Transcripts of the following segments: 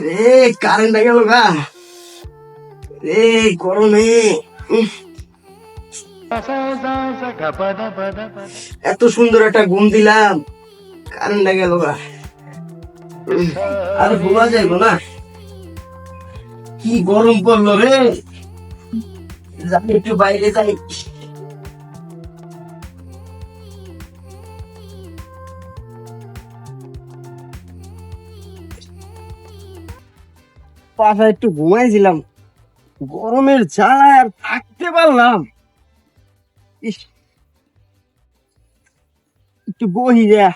রে কারেন্ট গেল রে, গরমে। এত সুন্দর একটা ঘুম দিলাম কারেন্ট গেল গা। আর ঘুমা যাইব না। কি গরম পড়ল রে। একটু বাইরে যাই। পাশা একটু ঘুমাইছিলাম। গরমের জ্বালায় আর থাকতে পারলাম। ইস। একটু বহি যা।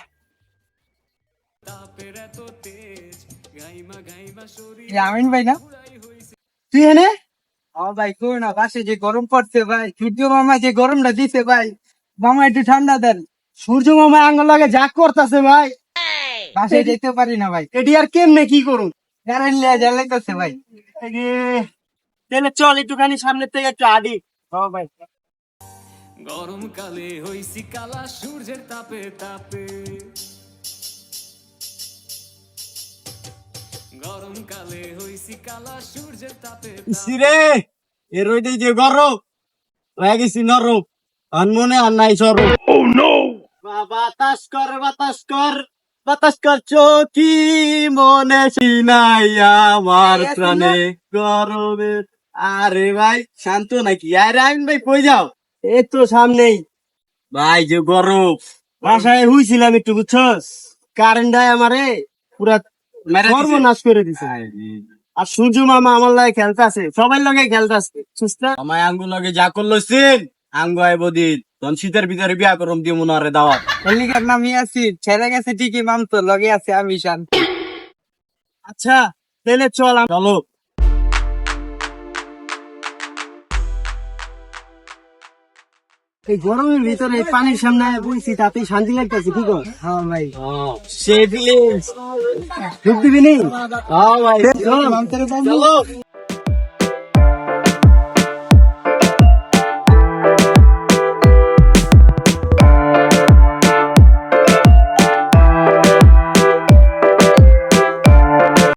আমিন ভাই না? তুই এনে ও ভাই কই না পাশে যে গরম পড়ছে ভাই সূর্য মামা যে গরমটা দিছে ভাই মামা একটু ঠান্ডা দেন। সূর্য মামা আঙ্গুল লাগে যা করতেছে ভাই। পাশে যেতে পারি না ভাই। এটি আর কেমনে কি করুন? কারেন্ট লিয়া জ্বালাইতেছে ভাই। তাহলে চল একটুখানি সামনের থেকে একটু আডি ও ভাই। গরমকালে হইছি কালা সূর্যের তাপে তাপে। গরমকালে হইছি কালা সূর্যের তাপে সিরে এ রইতে যে গরম হয়ে গেছি নরম। আর মনে আর নাই সরম। বাতাস কর বাতাস কর। বাতাস কর চোখি মনে সিনাই আমার প্রাণে। গরমে আরে ভাই শান্ত নাকি? আরে আইন ভাই কই যাও? এই তো সামনেই। ভাই যে গরম। বাসায় হুইছিলাম একটু বুঝছস? কারেন্ট আমারে পুরা সর্বনাশ করে দিছে। আর সূর্য মামা আমার লাগে খেলতেছে। সবাই লগে খেলতেছে সুস্থ আমার আঙ্গু লগে যা করল সিন আঙ্গু আইব দিন। তখন শীতের ভিতরে বিয়া করম দিয়ে মনে হয় দাওয়াত। এলিকার নামি আছি ছেড়ে গেছে ঠিকই মাম তো লগে আছে আমি শান। আচ্ছা তাহলে চল চলো। এই গরমের ভিতরে পানির সামনে বইছি তাতে শান্তি লাগতেছে কি কর? হ্যাঁ ভাই। সে ফিলিংস ঢুক দিবি নি? হ্যাঁ ভাই। চলো।